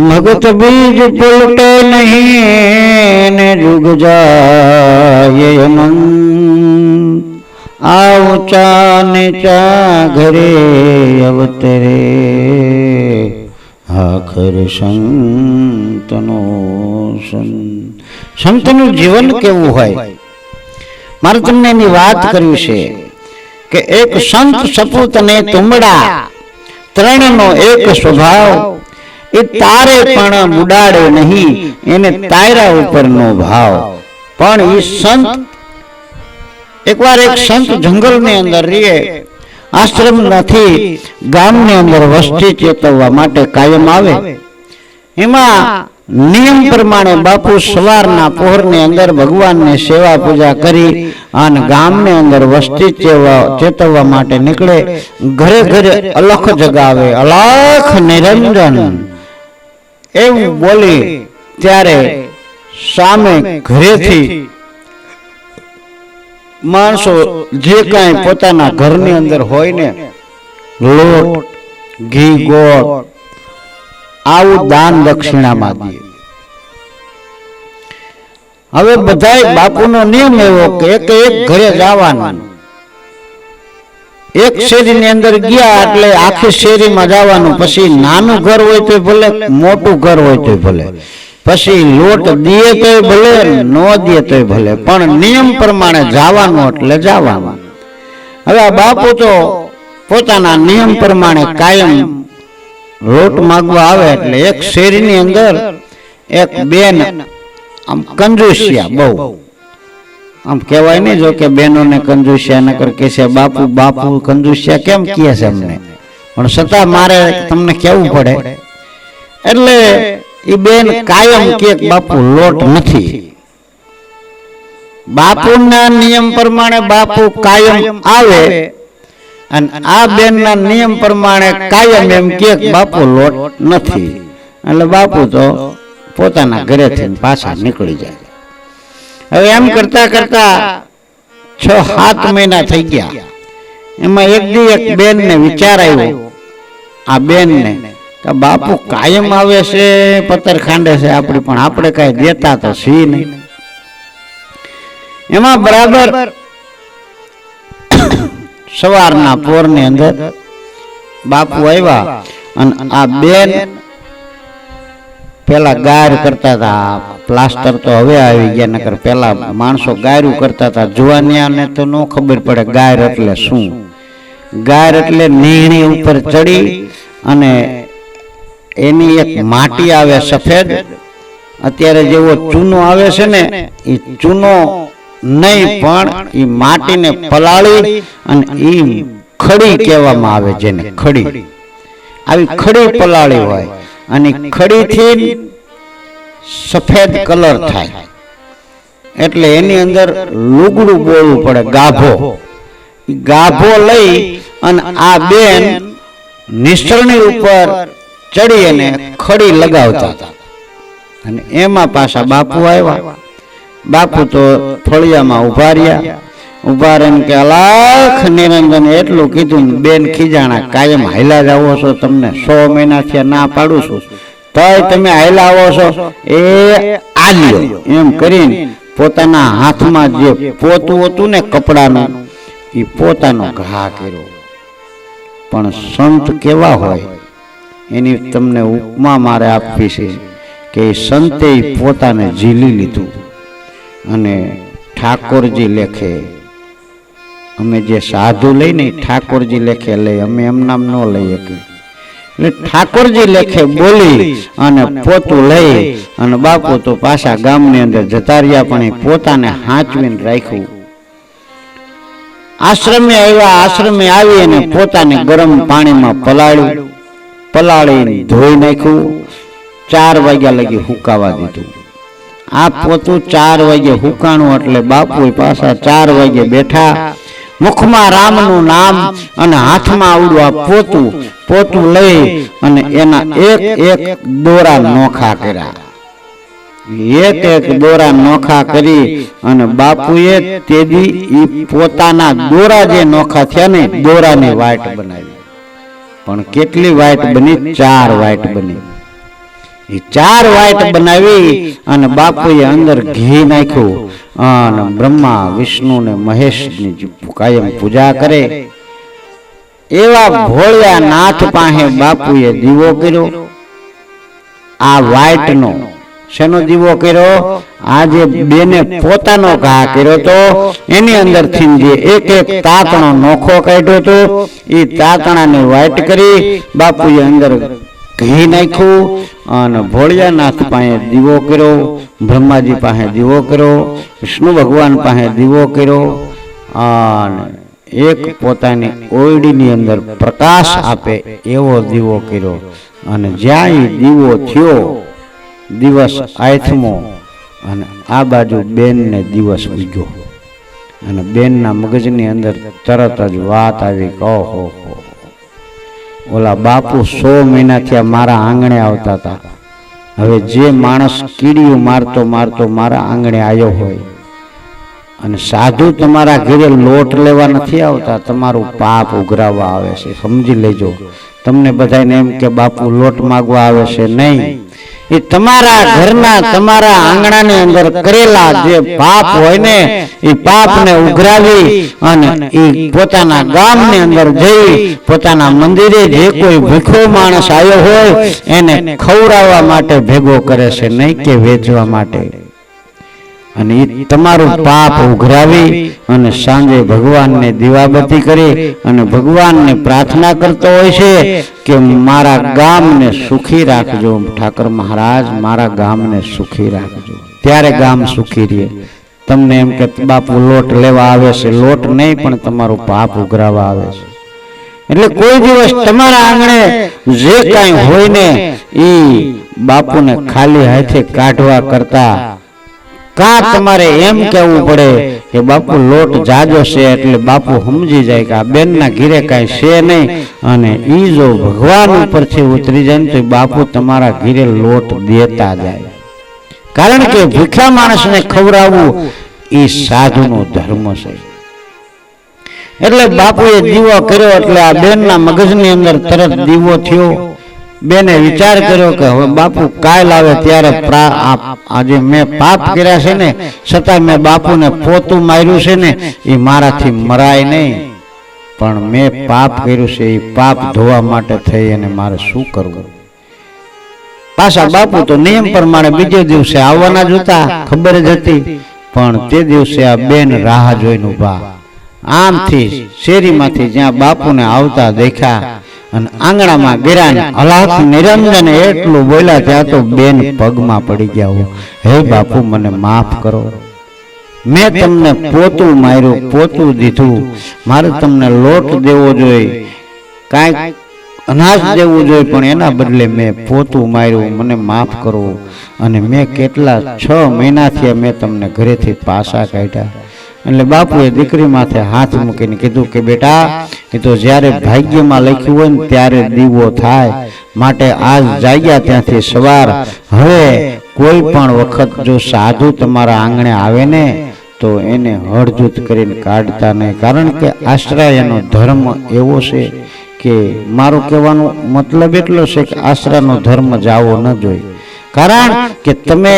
ભગત બીજ પુલટે નહીં ને જુગ જાય અનંત આ ઊંચા નીચા ઘરે અવતરે આખર સંતનો સંત સંતનું જીવન કેવું હોય? મારે તમને એની વાત કરવી છે કે એક સંત સપૂત અને તુમડા ત્રણનો એક સ્વભાવ એ તારે પણ બુડાડે નહીં. એને તાયરા ઉપરનો ભાવ. પણ એ સંત એકવાર એક સંત જંગલની અંદર રહીએ. આશ્રમ નથી ગામની અંદર વસ્તી ચેતવવા માટે કાયમ આવે. એમાં નિયમ પ્રમાણે બાપુ સવારના પહોરની અંદર ભગવાનની સેવા પૂજા કરી અને ગામની અંદર વસ્તી ચેતવવા માટે નીકળે. ઘરે ઘરે અલખ જગાવે. અલખ નિરંજન. એવું બોલી ત્યારે સામે ઘરેથી માણસો જે કાંઈ પોતાના ઘરની અંદર હોય ને લોટ ઘી ગોળ આવું દાન દક્ષિણામાં દે હવે બધાય બાપુનો નિયમ એવો કે એક એક ઘરે જવાનું. એક શેરીની અંદર ગયા એટલે આખી શેરીમાં જવાનું. પછી નાનું ઘર હોય તો ભલે મોટું ઘર હોય તો ભલે. પછી લોટ દીએ તોય ભલે ન દીએ તો ભલે. પણ નિયમ પ્રમાણે જવાનું એટલે જવાનું. હવે આ બાપુ તો પોતાના નિયમ પ્રમાણે કાયમ લોટ માગવા આવે એટલે એક શેરીની અંદર એક બેન આમ કંજુસિયા બહુ. આમ કહેવાય નહીં જો કે બહેનોને કંજુસિયા નકર કે છે બાપુ બાપુ કંજુસ્યા કેમ કહે છે અમને? પણ છતાં મારે તમને કહેવું પડે. એટલે એ બેન કાયમ કે બાપુ લોટ નથી. બાપુના નિયમ પ્રમાણે બાપુ કાયમ આવે અને આ બેનના નિયમ પ્રમાણે કાયમ એમ કે બાપુ લોટ નથી. એટલે બાપુ તો પોતાના ઘરેથી પાછા નીકળી જાય. હવે એમ કરતા કરતા છ સાત મહિના થઈ ગયા. એમાં એક દી એક બેન ને વિચાર આવ્યો. આ બેન ને કે બાપુ કાયમ આવે છે પતર ખાંડે છે આપણી પણ આપણે કઈ દેતા તો સી નહીં. એમાં બરાબર સવારના પોરની અંદર બાપુ આવ્યા અને આ બેન પેલા ગાર કરતા હતા પ્લાસ્ટર તો હવે આવી ગયા, નકર પેલા માણસો ગાયરું કરતા હતા જુવાનિયાને તો ન ખબર પડે ગાયર એટલે શું. ગાયર એટલે નીણી ઉપર ચડી અને એની એક માટી આવે સફેદ. અત્યારે જેવો ચૂનો આવે છે ને એ ચૂનો નહીં પણ એ માટીને પલાળી અને એ ખડી કહેવામાં આવે જેને ખડી. આવી ખડી પલાળી હોય. અને ખડીથી સફેદ કલર થાય. એટલે એની અંદર લુગડું બોલવું પડે ગાભો. ગાભો. લઈ અને આ બેન નિસરણી ઉપર ચડી અને ખડી લગાવતા હતા. અને એમાં પાછા બાપુ આવ્યા. બાપુ તો ફળિયામાં ઊભા રહ્યા. ઊભા રહીને કે અલાખ નિરંજન એટલું કીધું બેન ખીજાણા, કાયમ હાયલા જાવો છો તમને. સો મહિનાથી ના પાડું છું. તોય તમે હાયલા આવો છો. એ આલ્યો. એમ કરીને પોતાના હાથમાં જે પોતું હતું ને કપડાનું એ પોતાનો ઘા કર્યો. પણ સંત કેવા હોય? એની તમને ઉપમા મારે આપવી છે કે એ સંતે પોતાને ઝીલી લીધું. અને ઠાકોરજી લેખે અમે જે સાધુ લઈને ઈ ઠાકોરજી લેખે લઈ, અમે એમ ન લઈએ એટલે ઠાકોરજી લેખે બોલી અને પોતું લઈ અને બાપુ તો પાછા ગામની અંદર જતા રહ્યા પણ પોતાને હાંચવીને રાખ્યું. આશ્રમે આવ્યા, આશ્રમે આવી અને પોતાને ગરમ પાણીમાં પલાળ્યું. પલાળી ધોઈ નાખ્યું. ચાર વાગ્યા લગી હુકાવા દીધું. આ પોતું ચાર વાગે હુકાણું એટલે બાપુ પાછા ચાર વાગે બેઠા મુખમાં રામનું નામ અને હાથમાં આવડું આ પોતું પોતું લઈ અને એના એક એક દોરા નોખા કર્યા. એક એક દોરા નોખા કરી અને બાપુએ તેદી ઈ પોતાના દોરા જે નોખા થયા ને દોરાની વાટ બનાવી. પણ કેટલી વાટ બની? ચાર વાટ બની. ચાર વાઇટ બનાવી અને બાપુએ અંદર ઘી નાખ્યું અને બ્રહ્મા, વિષ્ણુ ને મહેશની કાયમ પૂજા કરે. એવા ભોળ્યા નાથ પાસે બાપુએ દીવો કર્યો. આ વાઈટનો શેનો દીવો કર્યો? આ જે બેને પોતાનો ઘા કર્યો તો એની અંદરથી જે એક એક તાતણો નોખો કાઢ્યો તો એ તાતણાને વાઈટ કરી બાપુએ અંદર ઘી નાખ્યું. અને ભોળિયાનાથ પાસે દીવો કર્યો, બ્રહ્માજી પાસે દીવો કર્યો, વિષ્ણુ ભગવાન પાસે દીવો કર્યો, અને એક પોતાની ઓરડીની અંદર પ્રકાશ આપે એવો દીવો કર્યો. અને જ્યાં દીવો થયો, દિવસ આથમો, અને આ બાજુ બેનને દિવસ ઉગ્યો અને બેનના મગજની અંદર તરત જ વાત આવી કહો હો ઓલા બાપુ સો મહિનાથી મારા આંગણે આવતા હતા. હવે જે માણસ કીડીયું મારતો મારતો મારા આંગણે આવ્યો હોય અને સાધુ તમારા ઘરે લોટ લેવા નથી આવતા, તમારું પાપ ઉઘરાવવા આવે છે. સમજી લેજો. તમને બધાને એમ કે બાપુ લોટ માગવા આવે છે નહીં. એ તમારા ઘરના તમારા આંગણાની અંદર કરેલા જે પાપ હોય ને એ પાપને ઉઘરાવી અને એ પોતાના ગામની અંદર જઈ પોતાના મંદિરે જે કોઈ ભૂખો માણસ આવ્યો હોય એને ખવડાવવા માટે ભેગો કરે છે નહીં કે વેચવા માટે. અને એ તમારું પાપ ઉઘરાવી અને સાંજે ભગવાનને દીવાબત્તી કરી અને ભગવાનને પ્રાર્થના કરતો હોય છે કે મારા ગામને સુખી રાખજો. ઠાકર મહારાજ મારા ગામને સુખી રાખજો. ત્યારે ગામ સુખી રહે. તમને એમ કે બાપુ લોટ લેવા આવે છે. લોટ નહીં પણ તમારું પાપ ઉઘરાવા આવે છે. એટલે કોઈ દિવસ તમારા આંગણે જે કાંઈ હોય ને એ બાપુને ખાલી હાથે કાઢવા કરતા કાં તમારે એમ કહેવું પડે કે બાપુ લોટ જાજો છે એટલે બાપુ સમજી જાય કે આ બેનના ઘીરે કાંઈ છે નહીં. અને એ જો ભગવાન ઉપરથી ઉતરી જાય ને તો બાપુ તમારા ઘીરે લોટ દેતા જાય. કારણ કે ભૂખ્યા માણસને ખવડાવવું એ સાધુનો ધર્મ છે. એટલે બાપુએ દીવો કર્યો એટલે આ બેનના મગજની અંદર તરત દીવો થયો. બેને વિચાર કર્યો કે હવે બાપુ કાલ આવે ત્યારે આજે મેં પાપ કર્યા છે ને છતાં મેં બાપુને પોતું માર્યું છે ને એ મારાથી મરાય નહીં. પણ મેં પાપ કર્યું છે એ પાપ ધોવા માટે થઈ અને મારે શું કરવું? પાછા બાપુ તો નિયમ પ્રમાણે બીજે દિવસે આવવાના જ હતા ખબર જ હતી. પણ તે દિવસે આ બેન રાહ જોઈને ઊભા. આમથી શેરીમાંથી જ્યાં બાપુને આવતા દેખ્યા અને આંગણામાં ગિરાન અલાક નિરંજન એટલું બોલ્યા ત્યાં તો બેન પગમાં પડી ગયા હો. હે બાપુ, મને માફ કરો. મેં તમને પોતું માર્યું, પોતું દીધું. મારે તમને લોટ દેવો જોઈએ. કાંઈક અનાજ દેવું જોઈએ, પણ એના બદલે મેં પોતું માર્યું. મને માફ કરો. અને મેં કેટલા છ મહિનાથી મેં તમને ઘરેથી પાસા કાઢ્યા. એટલે બાપુએ દીકરી માથે હાથ મૂકીને કીધું કે બેટા, એ તો જ્યારે ભાગ્યમાં લખ્યું હોય ને ત્યારે દીવો થાય. માટે આજ જાગ્યા ત્યાંથી સવાર. હવે કોઈ પણ વખત જો સાધુ તમારા આંગણે આવે ને, તો એને હળજૂત કરીને કાઢતા નહીં. કારણ કે આશ્રયનો ધર્મ એવો છે કે મારો કહેવાનો મતલબ એટલો છે કે આશ્રયનો ધર્મ જાવો ન જોઈએ. કારણ કે તમે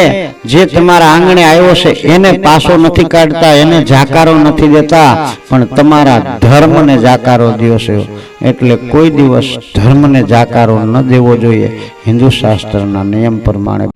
જે તમારા આંગણે આવ્યો છે એને પાસો નથી કાઢતા એને જાકારો નથી દેતા પણ તમારા ધર્મને જાકારો દો છે. એટલે કોઈ દિવસ ધર્મને જાકારો ન દેવો જોઈએ. હિન્દુ શાસ્ત્રના નિયમ પ્રમાણે